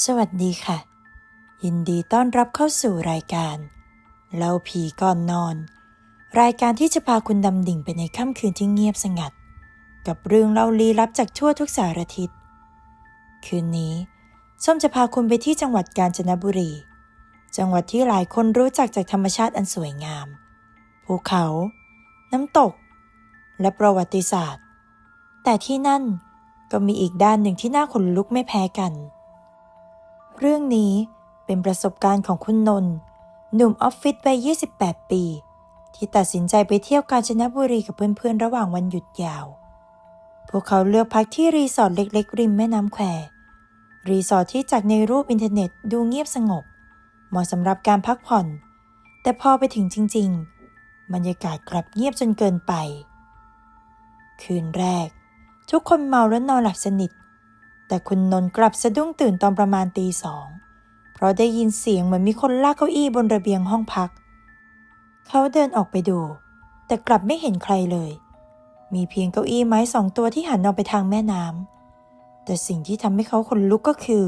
สวัสดีค่ะ ยินดีต้อนรับเข้าสู่รายการเล่าผีก่อนนอน รายการที่จะพาคุณดำดิ่งไปในค่ำคืนที่เงียบสงัด กับเรื่องเล่าลี้ลับจากทั่วทุกสารทิศคืนนี้ส้มจะพาคุณไปที่จังหวัดกาญจนบุรี จังหวัดที่หลายคนรู้จักจากธรรมชาติอันสวยงาม ภูเขา น้ำตก และประวัติศาสตร์ แต่ที่นั่นก็มีอีกด้านหนึ่งที่น่าขนลุกไม่แพ้กัน เรื่องนี้เป็นประสบการณ์ของคุณนนท์หนุ่มออฟฟิศวัย 28 ปี ที่ตัดสินใจไปเที่ยวกาญจนบุรีกับเพื่อนๆ ระหว่างวันหยุดยาว พวกเขาเลือกพักที่รีสอร์ทเล็กๆ ริมแม่น้ำแคว รีสอร์ทที่จากในรูปอินเทอร์เน็ตดูเงียบสงบ เหมาะสำหรับการพักผ่อน แต่พอไปถึงจริง ๆ บรรยากาศกลับเงียบจนเกินไป คืนแรก ทุกคนเมาและนอนหลับสนิท แต่คุณนนท์กลับสะดุ้งตื่นตอนประมาณตีสอง เพราะได้ยินเสียงเหมือนมีคนลากเก้าอี้บนระเบียงห้องพัก เขาเดินออกไปดู แต่กลับไม่เห็นใครเลย มีเพียงเก้าอี้ไม้สองตัวที่หันออกไปทางแม่น้ำแต่สิ่งที่ทำให้เขาขนลุกก็คือ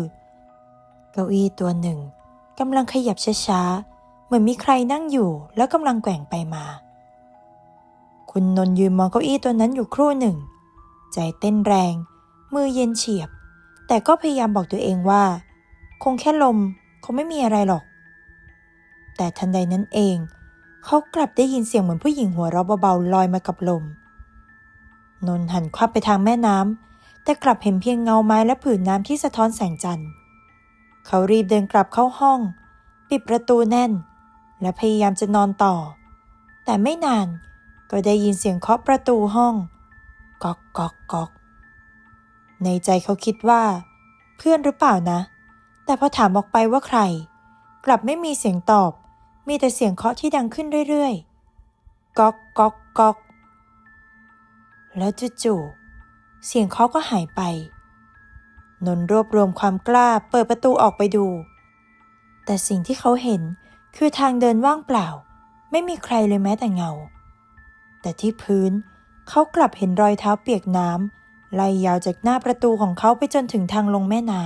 เก้าอี้ตัวหนึ่งกำลังขยับช้าๆ เหมือนมีใครนั่งอยู่แล้วกำลังแกว่งไปมา คุณนนท์ยืนมองเก้าอี้ตัวนั้นอยู่ครู่หนึ่ง ใจเต้นแรง มือเย็นเฉียบ แต่ก็พยายามบอกตัวเองว่า คงแค่ลมคงไม่มีอะไรหรอก แต่ทันใดนั้นเอง เขากลับได้ยินเสียงเหมือนผู้หญิงหัวเราะเบาๆลอยมากับลม นนหันควับไปทางแม่น้ำแต่กลับเห็นเพียงเงาไม้และผืนน้ำที่สะท้อนแสงจันทร์ เขารีบเดินกลับเข้าห้อง ปิดประตูแน่น และพยายามจะนอนต่อ แต่ไม่นานก็ได้ยินเสียงเคาะประตูห้อง ก๊อกก๊อกก๊อก ในใจเขาคิดว่า เพื่อนหรือเปล่านะ แต่พอถามออกไปว่าใคร กลับไม่มีเสียงตอบ มีแต่เสียงเคาะที่ดังขึ้นเรื่อยๆ ก๊อกก๊อกก๊อก แล้วจู่ๆเสียงเคาะก็หายไป นนท์รวบรวมความกล้าเปิดประตูออกไปดู แต่สิ่งที่เขาเห็นคือทางเดินว่างเปล่า ไม่มีใครเลยแม้แต่เงา แต่ที่พื้นเขากลับเห็นรอยเท้าเปียกน้ำ ไล่ยาวจากหน้าประตูของเขาไปจนถึงทางลงแม่น้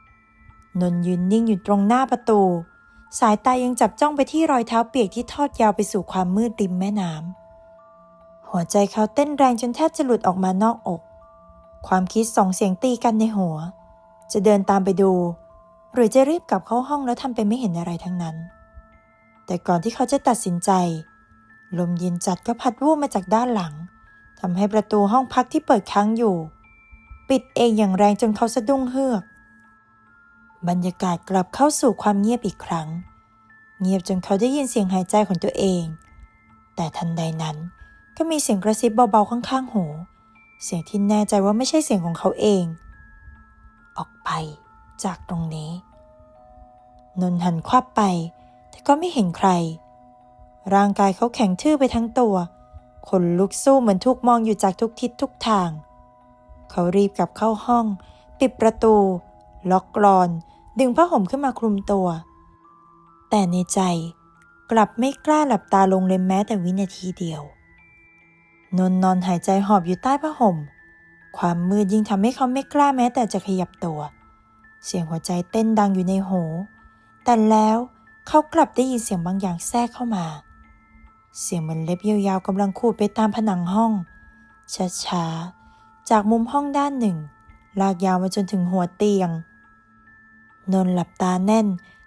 ำนนยืนนิ่งอยู่ตรงหน้าประตู สายตายังจับจ้องไปที่รอยเท้าเปียกที่ทอดยาวไปสู่ความมืดริมแม่น้ำหัวใจเขาเต้นแรงจนแทบจะหลุดออกมานอกอก ความคิดสองเสียงตีกันในหัว จะเดินตามไปดู หรือจะรีบกลับเข้าห้องแล้วทำเป็นไม่เห็นอะไรทั้งนั้น แต่ก่อนที่เขาจะตัดสินใจ ลมเย็นจัดก็พัดวูบมาจากด้านหลัง ทำให้ประตูห้องพักที่เปิดค้างอยู่ ปิดเองอย่างแรงจนเขาสะดุ้งเฮือก บรรยากาศกลับเข้าสู่ความเงียบอีกครั้ง เงียบจนเขาได้ยินเสียงหายใจของตัวเอง แต่ทันใดนั้นก็มีเสียงกระซิบเบาๆข้างๆหูเสียงที่แน่ใจว่าไม่ใช่เสียงของเขาเอง ออกไปจากตรงนี้ นนหันควับไป แต่ก็ไม่เห็นใคร ร่างกายเขาแข็งทื่อไปทั้งตัว ขนลุกสู้เหมือนถูกมองอยู่จากทุกทิศทุกทาง เขารีบกลับเข้าห้อง ปิดประตู ล็อกกรอน ดึงผ้าห่มขึ้นมาคลุมตัว แต่ในใจกลับไม่กล้าหลับตาลงเลยแม้แต่วินาทีเดียว นนนอนหายใจหอบอยู่ใต้ผ้าห่ม ความมืดยิ่งทำให้เขาไม่กล้าแม้แต่จะขยับตัว เสียงหัวใจเต้นดังอยู่ในหู แต่แล้วเขากลับได้ยินเสียงบางอย่างแทรกเข้ามา เสียงเหมือนเล็บยาวๆกำลังขูดไปตามผนังห้อง ช้าๆ จากมุมห้องด้านหนึ่ง ลากยาวมาจนถึงหัวเตียง นนท์หลับตาแน่น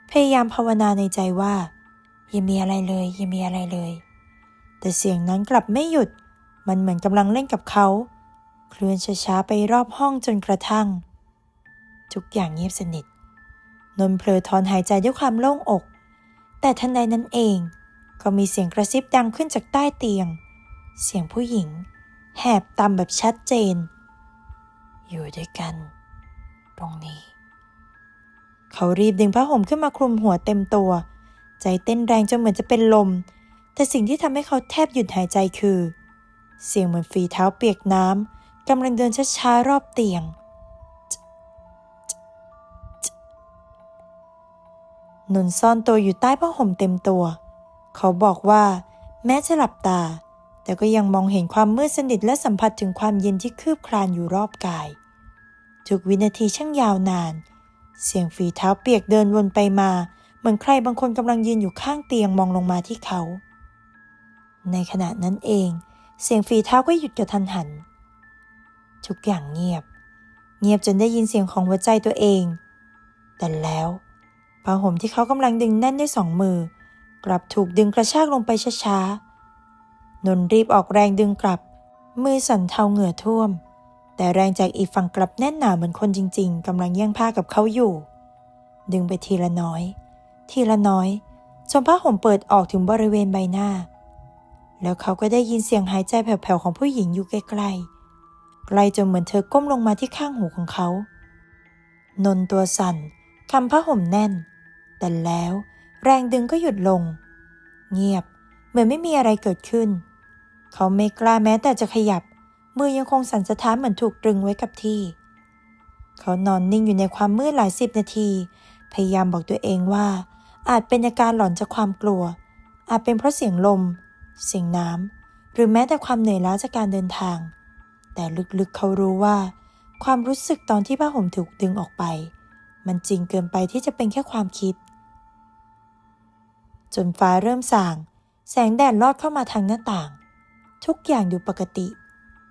พยายามภาวนาในใจว่า อย่ามีอะไรเลยอย่ามีอะไรเลย แต่เสียงนั้นกลับไม่หยุด มันเหมือนกำลังเล่นกับเขา เคลื่อนช้าๆไปรอบห้องจนกระทั่ง ทุกอย่างเงียบสนิท นนท์เผลอถอนหายใจด้วยความโล่งอก แต่ทันใดนั้นเอง ก็มีเสียงกระซิบดังขึ้นจากใต้เตียง เสียงผู้หญิง แหบต่ำแบบชัดเจน อยู่ด้วยกัน ตรงนี้ เขารีบดึงผ้าห่มขึ้นมาคลุมหัวเต็มตัว ใจเต้นแรงจนเหมือนจะเป็นลม แต่สิ่งที่ทำให้เขาแทบหยุดหายใจคือ เสียงเหมือนฝีเท้าเปียกน้ำกำลังเดินช้าๆรอบเตียงนนซ่อนตัวอยู่ใต้ผ้าห่มเต็มตัวเขาบอกว่า แม้จะหลับตา แต่ก็ยังมองเห็นความมืดสนิทและสัมผัสถึงความเย็นที่คืบคลานอยู่รอบกาย ทุกวินาทีช่างยาวนาน เสียงฝีเท้าเปียกเดินวนไปมา เหมือนใครบางคนกำลังยืนอยู่ข้างเตียงมองลงมาที่เขา ในขณะนั้นเอง เสียงฝีเท้าก็หยุดกระทันหัน ทุกอย่างเงียบ เงียบจนได้ยินเสียงของหัวใจตัวเอง แต่แล้วผ้าห่มที่เขากำลังดึงแน่นด้วยสองมือ กลับถูกดึงกระชากลงไปช้าๆ นนรีบออกแรงดึงกลับ มือสั่นเทาเหงื่อท่วม แต่แรงจากอีกฝั่งกลับแน่นหนาเหมือนคนจริง ๆกำลังแย่งผ้ากับเขาอยู่ ดึงไปทีละน้อย ทีละน้อยจนผ้าห่มเปิดออกถึงบริเวณใบหน้า แล้วเขาก็ได้ยินเสียงหายใจแผ่วๆของผู้หญิงอยู่ใกล้ๆใกล้จนเหมือนเธอก้มลงมาที่ข้างหูของเขา นนตัวสั่นคำผ้าห่มแน่น แต่แล้ว แรงดึงก็หยุดลง เงียบ เหมือนไม่มีอะไรเกิดขึ้น เขาไม่กล้าแม้แต่จะขยับ มือยังคงสั่นสะท้านเหมือนถูกตรึงไว้กับที่ เขานอนนิ่งอยู่ในความมืดหลายสิบนาที พยายามบอกตัวเองว่า อาจเป็นอาการหลอนจากความกลัว อาจเป็นเพราะเสียงลม เสียงน้ำหรือแม้แต่ความเหนื่อยล้าจากการเดินทาง แต่ลึกๆเขารู้ว่า ความรู้สึกตอนที่ผ้าห่มถูกดึงออกไป มันจริงเกินไปที่จะเป็นแค่ความคิด จนฟ้าเริ่มสาง แสงแดดลอดเข้ามาทางหน้าต่าง ทุกอย่างดูปกติ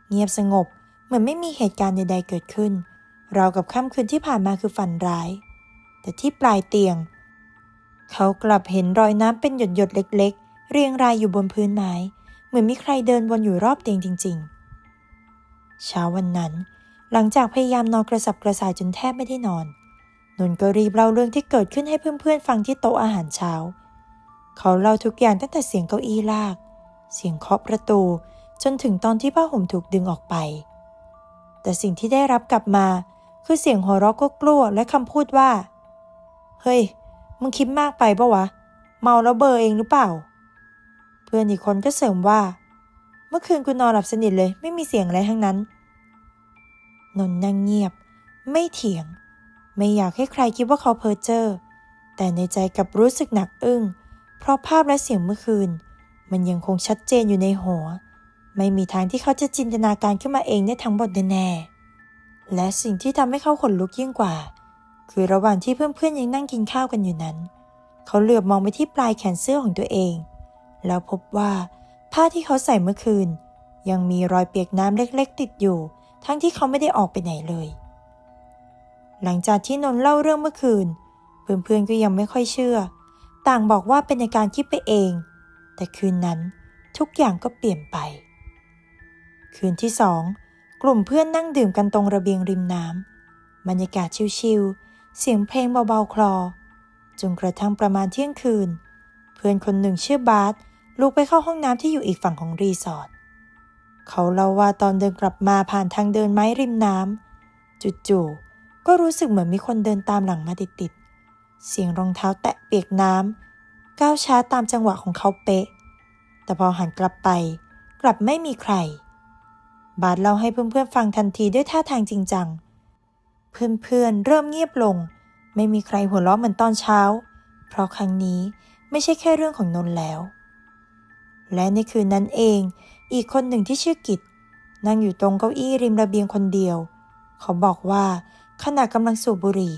เงียบสงบเหมือนไม่มีเหตุการณ์ใด ๆ เกิดขึ้นราวกับค่ำคืนที่ผ่านมาคือฝันร้าย แต่ที่ปลายเตียง เขากลับเห็นรอยน้ำเป็นหยดๆเล็ก ๆ เรียงรายอยู่บนพื้นไม้ เหมือนมีใครเดินวนอยู่รอบเตียงจริง ๆ เช้าวันนั้น หลังจากพยายามนอนกระสับกระส่ายจนแทบไม่ได้นอนนนท์ก็รีบเล่าเรื่องที่เกิดขึ้นให้เพื่อนๆ ฟังที่โต๊ะอาหารเช้า เขาเล่าทุกอย่างตั้งแต่เสียงเก้าอี้ลาก เสียงเคาะประตูจนถึงตอนที่ผ้าห่มถูกดึงออกไป แต่สิ่งที่ได้รับกลับมา คือเสียงหัวเราะก็กลัวและคำพูดว่า เฮ้ย มึงคิดมากไปปะวะ เมาแล้วเบอร์เองหรือเปล่า เพื่อนอีกคนก็เสริมว่า เมื่อคืนกูนอนหลับสนิทเลยไม่มีเสียงอะไรทั้งนั้น นนนั่งเงียบ ไม่เถียง ไม่อยากให้ใครคิดว่าเขาเพ้อเจ้อแต่ในใจกลับรู้สึกหนักอึ้ง เพราะภาพและเสียงเมื่อคืน มันยังคงชัดเจนอยู่ในหัว ไม่มีทางที่เขาจะจินตนาการขึ้นมาเองได้ทั้งหมดแน่ๆและสิ่งที่ทำให้เขาขนลุกยิ่งกว่า คือระหว่างที่เพื่อนๆยังนั่งกินข้าวกันอยู่นั้น เขาเหลือบมองไปที่ปลายแขนเสื้อของตัวเอง แล้วพบว่าผ้าที่เขาใส่เมื่อคืน ยังมีรอยเปียกน้ำเล็กๆ ติดอยู่ ทั้งที่เขาไม่ได้ออกไปไหนเลย หลังจากที่นนท์เล่าเรื่องเมื่อคืน เพื่อนๆก็ยังไม่ค่อยเชื่อ ต่างบอกว่าเป็นในการคิดไปเอง แต่คืนนั้นทุกอย่างก็เปลี่ยนไป คืนที่สองกลุ่มเพื่อนนั่งดื่มกันตรงระเบียงริมน้ำบรรยากาศชิลๆเสียงเพลงเบาๆคลอจนกระทั่งประมาณเที่ยงคืน เพื่อนคนหนึ่งชื่อบาสลุกไปเข้าห้องน้ำที่อยู่อีกฝั่งของรีสอร์ทเขาเล่าว่าตอนเดินกลับมาผ่านทางเดินไม้ริมน้ำจู่ๆก็รู้สึกเหมือนมีคนเดินตามหลังมาติดๆ เสียงรองเท้าแตะเปียกน้ำก้าวช้าตามจังหวะของเขาเป๊ะ แต่พอหันกลับไป กลับไม่มีใคร บาสเล่าให้เพื่อนๆฟังทันทีด้วยท่าทางจริงจัง เพื่อนๆเริ่มเงียบลง ไม่มีใครหัวเราะเหมือนตอนเช้า เพราะครั้งนี้ไม่ใช่แค่เรื่องของนนท์แล้ว และในคืนนั้นเอง อีกคนหนึ่งที่ชื่อกิจนั่งอยู่ตรงเก้าอี้ริมระเบียงคนเดียว เขาบอกว่าขณะกำลังสูบบุหรี่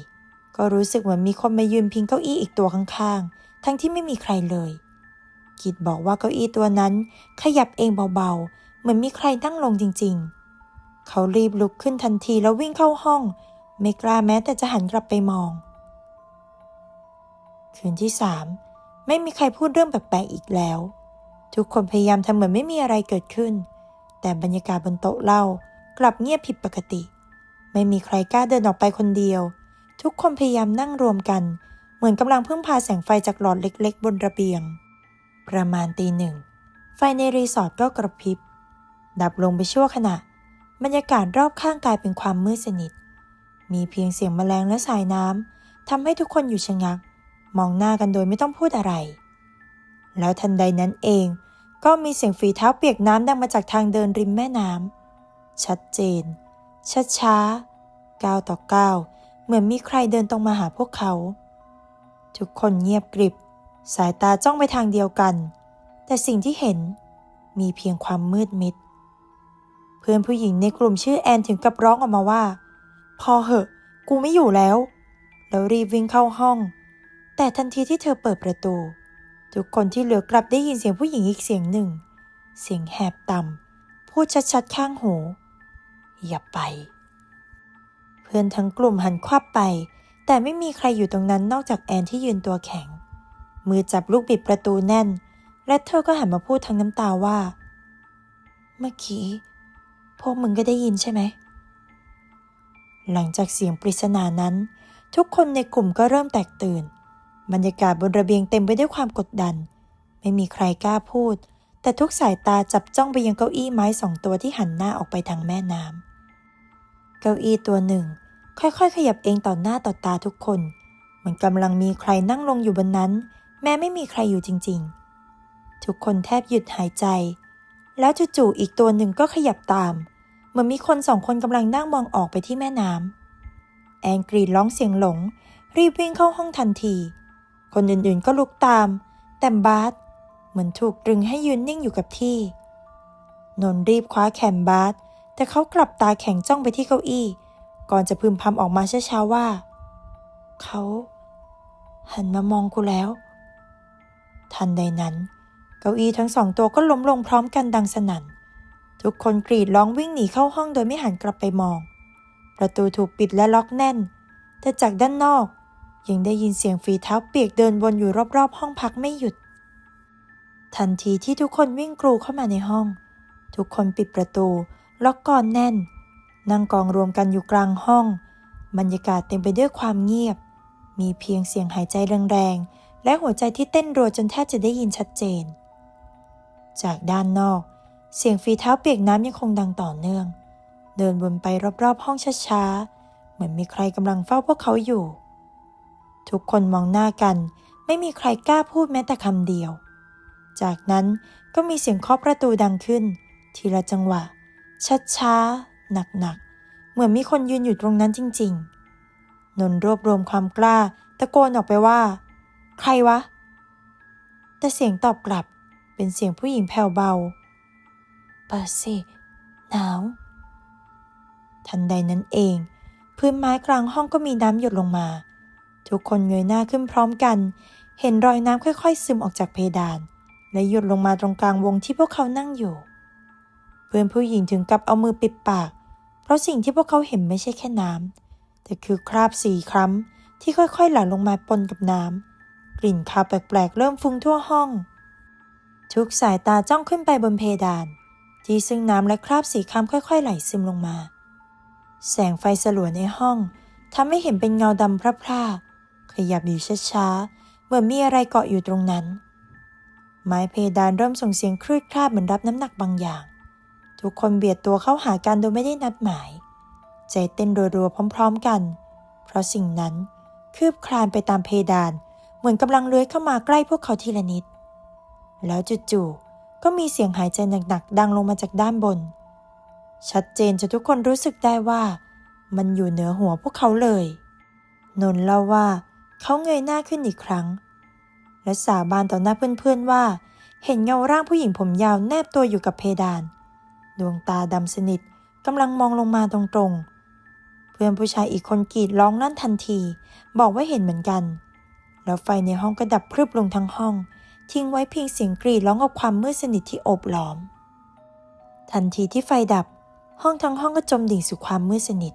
ก็รู้สึกเหมือนมีคนมายืนพิงเก้าอี้อีกตัวข้างๆ ทั้งที่ไม่มีใครเลย กิจบอกว่าเก้าอี้ตัวนั้น ขยับเองเบาๆ เหมือนมีใครนั่งลงจริงๆ เขารีบลุกขึ้นทันทีแล้ววิ่งเข้าห้อง ไม่กล้าแม้แต่จะหันกลับไปมอง คืนที่สามไม่มีใครพูดเรื่องแปลกๆอีกแล้ว ทุกคนพยายามทำเหมือนไม่มีอะไรเกิดขึ้น แต่บรรยากาศบนโต๊ะเล้ากลับเงียบผิดปกติ ไม่มีใครกล้าเดินออกไปคนเดียว ทุกคนพยายามนั่งรวมกัน เหมือนกำลังพึ่งพาแสงไฟจากหลอดเล็ก ๆ บนระเบียง ประมาณตีหนึ่ง ไฟในรีสอร์ทก็กระพริบ ดับลงไปชั่วขณะ บรรยากาศรอบข้างกลายเป็นความมืดสนิท มีเพียงเสียงแมลงและสายน้ำทำให้ทุกคนอยู่ชะงัก มองหน้ากันโดยไม่ต้องพูดอะไร แล้วทันใดนั้นเอง ก็มีเสียงฝีเท้าเปียกน้ำดังมาจากทางเดินริมแม่น้ำชัดเจนช้าช้าๆก้าวต่อก้าว เหมือนมีใครเดินตรงมาหาพวกเขา ทุกคนเงียบกริบ สายตาจ้องไปทางเดียวกัน แต่สิ่งที่เห็นมีเพียงความมืดมิด เพื่อนผู้หญิงในกลุ่มชื่อแอนถึงกับร้องออกมาว่า พอเหอะ กูไม่อยู่แล้ว แล้วรีบวิ่งเข้าห้อง แต่ทันทีที่เธอเปิดประตู ทุกคนที่เหลือกลับได้ยินเสียงผู้หญิงอีกเสียงหนึ่ง เสียงแหบต่ำพูดชัดๆข้างหูอย่าไป เพื่อนทั้งกลุ่มหันควับไป แต่ไม่มีใครอยู่ตรงนั้นนอกจากแอนที่ยืนตัวแข็ง มือจับลูกบิดประตูแน่น และเธอก็หันมาพูดทั้งน้ำตาว่า เมื่อกี้ พวกมึงก็ได้ยินใช่ไหม หลังจากเสียงปริศนานั้น ทุกคนในกลุ่มก็เริ่มแตกตื่น บรรยากาศบนระเบียงเต็มไปด้วยความกดดัน ไม่มีใครกล้าพูด แต่ทุกสายตาจับจ้องไปยังเก้าอี้ไม้สองตัวที่หันหน้าออกไปทางแม่น้ำ ก้าอี้ตัวหนึ่ง ค่อยๆ ขยับเองต่อหน้าต่อตาทุกคน เหมือนกำลังมีใครนั่งลงอยู่บนนั้น แม้ไม่มีใครอยู่จริง ๆ ทุกคนแทบหยุดหายใจ แล้วจู่ๆอีกตัวหนึ่งก็ขยับตาม เหมือนมีคนสองคนกำลังนั่งมองออกไปที่แม่น้ำแอนกรีดร้องเสียงหลง รีบวิ่งเข้าห้องทันที คนอื่นๆก็ลุกตาม แต่บาสเหมือนถูกตรึงให้ยืนนิ่งอยู่กับที่ นนรีบคว้าแขนบาส แต่เขากลับตาแข็งจ้องไปที่เก้าอี้ ก่อนจะพึมพำออกมาช้าๆว่า เขา หันมามองกูแล้ว ทันใดนั้น เก้าอี้ทั้งสองตัวก็ล้มลงพร้อมกันดังสนั่น ทุกคนกรีดร้องวิ่งหนีเข้าห้องโดยไม่หันกลับไปมอง ประตูถูกปิดและล็อกแน่น แต่จากด้านนอก ยังได้ยินเสียงฝีเท้าเปียกเดินวนอยู่รอบๆ ห้องพักไม่หยุด ทันทีที่ทุกคนวิ่งกรูเข้ามาในห้อง ทุกคนปิดประตู ล็อกกลอนแน่น นั่งกองรวมกันอยู่กลางห้อง บรรยากาศเต็มไปด้วยความเงียบ มีเพียงเสียงหายใจแรงๆ และหัวใจที่เต้นรัวจนแทบจะได้ยินชัดเจน จากด้านนอก เสียงฝีเท้าเปียกน้ำยังคงดังต่อเนื่อง เดินวนไปรอบๆ ห้องช้าๆ เหมือนมีใครกำลังเฝ้าพวกเขาอยู่ ทุกคนมองหน้ากัน ไม่มีใครกล้าพูดแม้แต่คำเดียว จากนั้นก็มีเสียงเคาะประตูดังขึ้น ทีละจังหวะ ช้าๆหนักๆเหมือนมีคนยืนอยู่ตรงนั้นจริง ๆ นนรวบรวมความกล้า ตะโกนออกไปว่า ใครวะ แต่เสียงตอบกลับเป็นเสียงผู้หญิงแผ่วเบาเปิดสิหนาว ทันใดนั้นเอง พื้นไม้กลางห้องก็มีน้ำหยดลงมา ทุกคนเงยหน้าขึ้นพร้อมกัน เห็นรอยน้ำค่อย ๆ ซึมออกจากเพดาน และหยดลงมาตรงกลางวงที่พวกเขานั่งอยู่ เพื่อนผู้หญิงถึงกับเอามือปิดปาก เพราะสิ่งที่พวกเขาเห็นไม่ใช่แค่น้ำแต่คือคราบสีคล้ำที่ค่อยๆไหลลงมาปนกับน้ำกลิ่นคาวแปลกๆ เริ่มฟุ้งทั่วห้อง ทุกสายตาจ้องขึ้นไปบนเพดาน ที่ซึ่งน้ำและคราบสีคล้ำค่อย ๆ ไหลซึมลงมา แสงไฟสลัวในห้องทำให้เห็นเป็นเงาดำพร่าๆขยับอยู่ช้าๆเหมือนมีอะไรเกาะอยู่ตรงนั้นไม้เพดานเริ่มส่งเสียงคลืดคลาดเหมือนรับน้ำหนักบางอย่าง ทุกคนเบียดตัวเข้าหากันโดยไม่ได้นัดหมาย ใจเต้นรัวๆพร้อม ๆกัน เพราะสิ่งนั้นคืบคลานไปตามเพดาน เหมือนกำลังเลื้อยเข้ามาใกล้พวกเขาทีละนิด แล้วจู่ๆก็มีเสียงหายใจหนักๆดังลงมาจากด้านบน ชัดเจนจนทุกคนรู้สึกได้ว่า มันอยู่เหนือหัวพวกเขาเลย นน์เล่าว่าเขาเงยหน้าขึ้นอีกครั้ง และสาบานต่อหน้าเพื่อนๆว่า เห็นเงาร่างผู้หญิงผมยาวแนบตัวอยู่กับเพดาน ดวงตาดำสนิทกำลังมองลงมาตรงๆ เพื่อนผู้ชายอีกคนกรีดร้องนั่นทันที บอกว่าเห็นเหมือนกัน แล้วไฟในห้องก็ดับพรึบลงทั้งห้อง ทิ้งไว้เพียงเสียงกรีดร้องกับความมืดสนิทที่โอบล้อม ทันทีที่ไฟดับ ห้องทั้งห้องก็จมดิ่งสู่ความมืดสนิท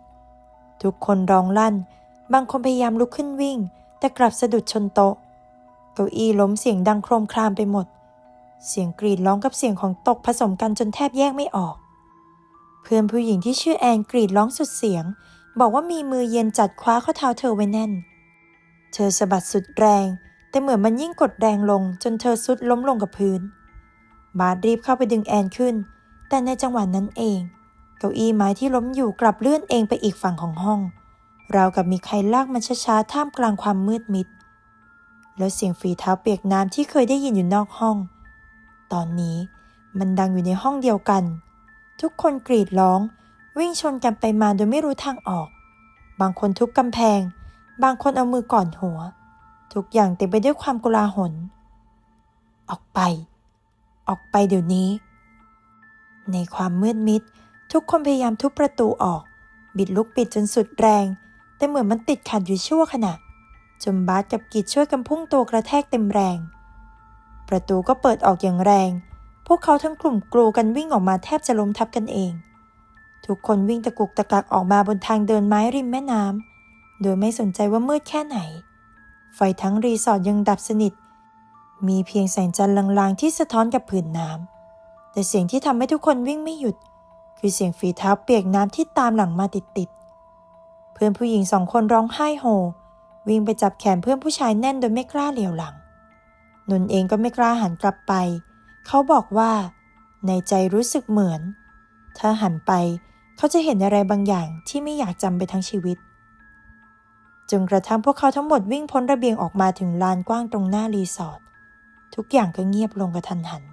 ทุกคนร้องลั่น บางคนพยายามลุกขึ้นวิ่ง แต่กลับสะดุดชนโต๊ะ เก้าอี้ล้มเสียงดังโครมครามไปหมด เสียงกรีดร้องกับเสียงของตกผสมกันจนแทบแยกไม่ออก เพื่อนผู้หญิงที่ชื่อแอนกรีดร้องสุดเสียง บอกว่ามีมือเย็นจัดคว้าข้อเท้าเธอไว้แน่น เธอสะบัดสุดแรง แต่เหมือนมันยิ่งกดแรงลงจนเธอสุดล้มลงกับพื้น บาสรีบเข้าไปดึงแอนขึ้น แต่ในจังหวะนั้นเอง เก้าอี้ไม้ที่ล้มอยู่กลับเลื่อนเองไปอีกฝั่งของห้อง ราวกับมีใครลากมันช้าๆท่ามกลางความมืดมิด แล้วเสียงฝีเท้าเปียกน้ำที่เคยได้ยินอยู่นอกห้อง ตอนนี้มันดังอยู่ในห้องเดียวกัน ทุกคนกรีดร้อง วิ่งชนกันไปมาโดยไม่รู้ทางออก บางคนทุบกำแพง บางคนเอามือก่อนหัว ทุกอย่างเต็มไปด้วยความกลาหลออกไป ออกไปเดี๋ยวนี้ ในความมืดมิด ทุกคนพยายามทุบประตูออก บิดลูกปิดจนสุดแรง แต่เหมือนมันติดขัดอยู่ชั่วขณะจนบาสกับกิจช่วยกันพุ่งตัวกระแทกเต็มแรง ประตูก็เปิดออกอย่างแรง พวกเขาทั้งกลุ่มกลูกันวิ่งออกมาแทบจะล้มทับกันเอง ทุกคนวิ่งตะกุกตะกักออกมาบนทางเดินไม้ริมแม่น้ำ โดยไม่สนใจว่ามืดแค่ไหน ไฟทั้งรีสอร์ทยังดับสนิท มีเพียงแสงจันทร์ลางๆ ที่สะท้อนกับผืนน้ำ แต่เสียงที่ทำให้ทุกคนวิ่งไม่หยุด คือเสียงฝีเท้าเปียกน้ำที่ตามหลังมาติดๆ เพื่อนผู้หญิงสองคนร้องไห้โฮวิ่งไปจับแขนเพื่อนผู้ชายแน่นโดยไม่กล้าเหลียวหลัง นนเองก็ไม่กล้าหันกลับไป เขาบอกว่า ในใจรู้สึกเหมือน ถ้าหันไปเขาจะเห็นอะไรบางอย่างที่ไม่อยากจำไปทั้งชีวิต จนกระทั่งพวกเขาทั้งหมดวิ่งพ้นระเบียงออกมาถึงลานกว้างตรงหน้ารีสอร์ท ทุกอย่างก็เงียบลงกระทันหัน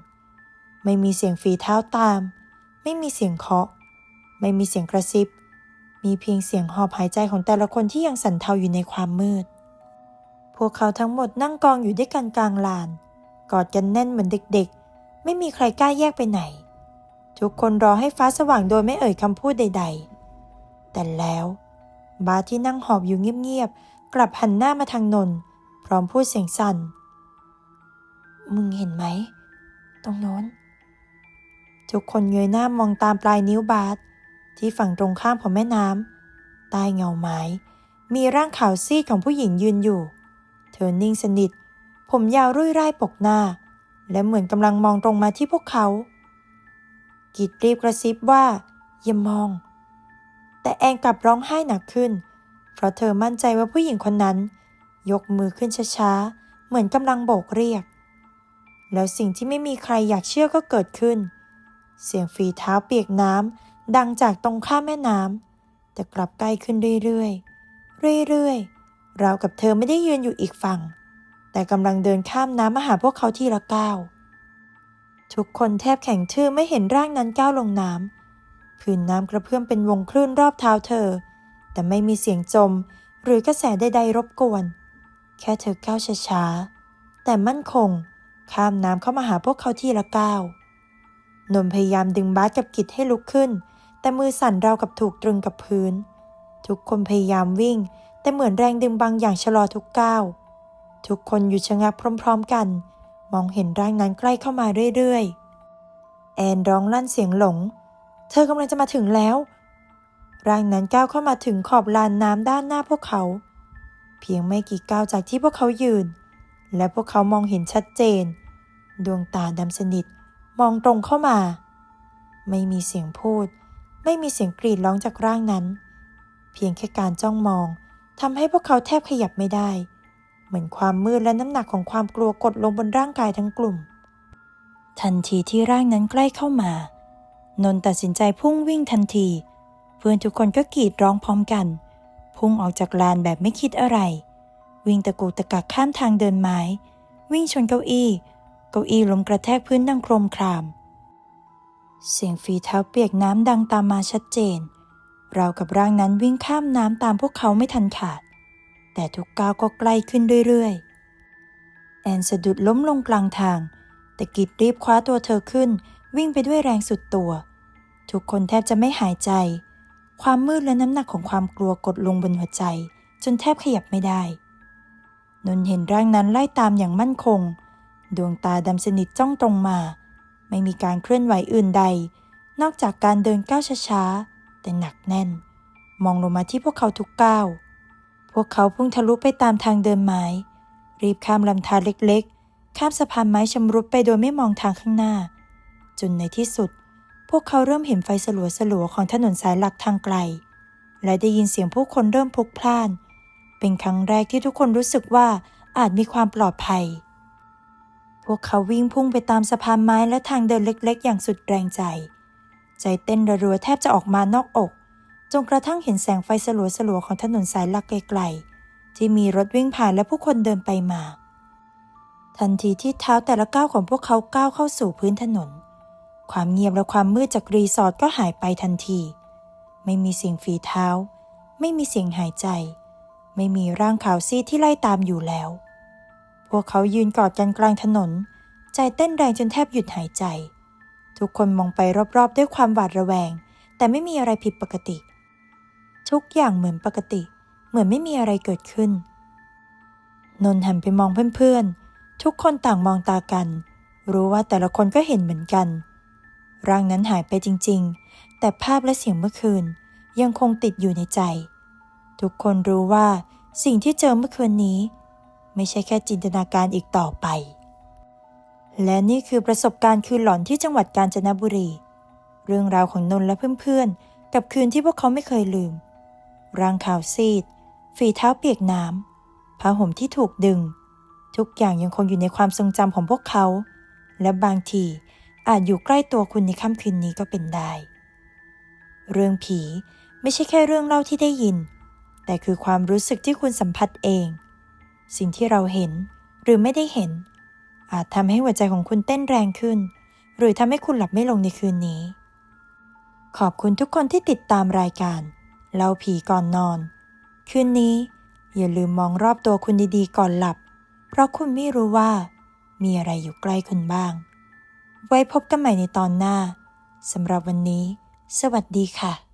ไม่มีเสียงฝีเท้าตาม ไม่มีเสียงเคาะ ไม่มีเสียงกระซิบ มีเพียงเสียงหอบหายใจของแต่ละคนที่ยังสั่นเทาอยู่ในความมืด พวกเขาทั้งหมดนั่งกองอยู่ด้วยกันกลางลาน กอดกันแน่นเหมือนเด็กๆ ไม่มีใครกล้าแยกไปไหน ทุกคนรอให้ฟ้าสว่างโดยไม่เอ่ยคำพูดใด ๆ แต่แล้ว บาที่นั่งหอบอยู่เงียบๆ กลับหันหน้ามาทางนน พร้อมพูดเสียงสั่น มึงเห็นไหม ตรงโน้น ทุกคนเงยหน้ามองตามปลายนิ้วบาสที่ฝั่งตรงข้ามของแม่น้ำใต้เงาไม้ มีร่างขาวซีดของผู้หญิงยืนอยู่ ธอนิ่งสนิท ผมยาวรุ่ยร่ายปกหน้า และเหมือนกำลังมองตรงมาที่พวกเขา กิดรีบกระซิบว่า อย่ามอง แต่แอนกลับร้องไห้หนักขึ้น เพราะเธอมั่นใจว่าผู้หญิงคนนั้น ยกมือขึ้นช้าๆ เหมือนกำลังโบกเรียก แล้วสิ่งที่ไม่มีใครอยากเชื่อก็เกิดขึ้น เสียงฝีเท้าเปียกน้ำดังจากตรงข้ามแม่น้ำแต่กลับใกล้ขึ้นเรื่อยๆ เรื่อยๆ ราวกับเธอไม่ได้ยืนอยู่อีกฝั่ง แต่กำลังเดินข้ามน้ำมาหาพวกเขาทีละก้าว ทุกคนแทบแข็งทื่อไม่เห็นร่างนั้นก้าวลงน้ำผืนน้ำกระเพื่อมเป็นวงคลื่นรอบเท้าเธอ แต่ไม่มีเสียงจม หรือกระแสใดๆรบกวน แค่เธอก้าวช้าๆ แต่มั่นคง ข้ามน้ำเข้ามาหาพวกเขาทีละก้าวนนพยายามดึงบาสกับกิจให้ลุกขึ้น แต่มือสั่นราวกับถูกตรึงกับพื้น ทุกคนพยายามวิ่ง แต่เหมือนแรงดึงบางอย่างชะลอทุกก้าว ทุกคนอยู่ชะงักพร้อมๆกัน มองเห็นร่างนั้นใกล้เข้ามาเรื่อยๆ แอนร้องลั่นเสียงหลง เธอกำลังจะมาถึงแล้ว ร่างนั้นก้าวเข้ามาถึงขอบลานน้ำด้านหน้าพวกเขา เพียงไม่กี่ก้าวจากที่พวกเขายืน และพวกเขามองเห็นชัดเจน ดวงตาดำสนิทมองตรงเข้ามา ไม่มีเสียงพูด ไม่มีเสียงกรีดร้องจากร่างนั้น เพียงแค่การจ้องมอง ทำให้พวกเขาแทบขยับไม่ได้ เหมือนความมืดและน้ำหนักของความกลัวกดลงบนร่างกายทั้งกลุ่ม ทันทีที่ร่างนั้นใกล้เข้ามานนท์ตัดสินใจพุ่งวิ่งทันที เพื่อนทุกคนก็กรีดร้องพร้อมกัน พุ่งออกจากลานแบบไม่คิดอะไร วิ่งตะกุกตะกักข้ามทางเดินไม้ วิ่งชนเก้าอี้ เก้าอี้ล้มกระแทกพื้นดังโครมคราม เสียงฝีเท้าเปียกน้ำดังตามมาชัดเจน เรากับร่างนั้นวิ่งข้ามน้ำตามพวกเขาไม่ทันขาด แต่ทุกก้าวก็ใกล้ขึ้นเรื่อยๆ แอนสะดุดล้มลงกลางทาง แต่กิดรีบคว้าตัวเธอขึ้น วิ่งไปด้วยแรงสุดตัว ทุกคนแทบจะไม่หายใจ ความมืดและน้ำหนักของความกลัวกดลงบนหัวใจ จนแทบขยับไม่ได้ นนท์เห็นร่างนั้นไล่ตามอย่างมั่นคง ดวงตาดำสนิทจ้องตรงมา ไม่มีการเคลื่อนไหวอื่นใด นอกจากการเดินก้าวช้าๆ แต่หนักแน่น มองลงมาที่พวกเขาทุกก้าว พวกเขาพุ่งทะลุไปตามทางเดินไม้ รีบข้ามลำธารเล็กๆ ข้ามสะพานไม้ชำรุดไปโดยไม่มองทางข้างหน้า จนในที่สุด พวกเขาเริ่มเห็นไฟสลัวๆของถนนสายหลักทางไกล และได้ยินเสียงผู้คนเริ่มพลุกพล่าน เป็นครั้งแรกที่ทุกคนรู้สึกว่าอาจมีความปลอดภัย พวกเขาวิ่งพุ่งไปตามสะพานไม้และทางเดินเล็ก ๆ อย่างสุดแรงใจ ใจเต้นรัวแทบจะออกมานอกอก จนกระทั่งเห็นแสงไฟสลัวๆของถนนสายหลักไกลๆ ที่มีรถวิ่งผ่านและผู้คนเดินไปมา ทันทีที่เท้าแต่ละก้าวของพวกเขาก้าวเข้าสู่พื้นถนน ความเงียบและความมืดจากรีสอร์ทก็หายไปทันที ไม่มีเสียงฝีเท้า ไม่มีเสียงหายใจ ไม่มีร่างขาวซีดที่ไล่ตามอยู่แล้ว พวกเขายืนกอดกันกลางถนน ใจเต้นแรงจนแทบหยุดหายใจ ทุกคนมองไปรอบๆ ด้วยความหวาดระแวง แต่ไม่มีอะไรผิดปกติ ทุกอย่างเหมือนปกติ เหมือนไม่มีอะไรเกิดขึ้น นนท์หันไปมองเพื่อนๆ ทุกคนต่างมองตากัน รู้ว่าแต่ละคนก็เห็นเหมือนกัน ร่างนั้นหายไปจริงๆ แต่ภาพและเสียงเมื่อคืนยังคงติดอยู่ในใจ ทุกคนรู้ว่าสิ่งที่เจอเมื่อคืนนี้ ไม่ใช่แค่จินตนาการอีกต่อไป และนี่คือประสบการณ์คืนหลอนที่จังหวัดกาญจนบุรี เรื่องราวของนนท์และเพื่อนๆ กับคืนที่พวกเขาไม่เคยลืม ร่างขาวซีด ฝีเท้าเปียกน้ำผ้าห่มที่ถูกดึง ทุกอย่างยังคงอยู่ในความทรงจำของพวกเขา และบางทีอาจอยู่ใกล้ตัวคุณในค่ำคืนนี้ก็เป็นได้ เรื่องผีไม่ใช่แค่เรื่องเล่าที่ได้ยิน แต่คือความรู้สึกที่คุณสัมผัสเอง สิ่งที่เราเห็นหรือไม่ได้เห็น อาจทำให้หัวใจของคุณเต้นแรงขึ้น หรือทำให้คุณหลับไม่ลงในคืนนี้ ขอบคุณทุกคนที่ติดตามรายการเล่าผีก่อนนอน คืนนี้ อย่าลืมมองรอบตัวคุณดีๆก่อนหลับ เพราะคุณไม่รู้ว่า มีอะไรอยู่ใกล้คุณบ้าง ไว้พบกันใหม่ในตอนหน้าสำหรับวันนี้ สวัสดีค่ะ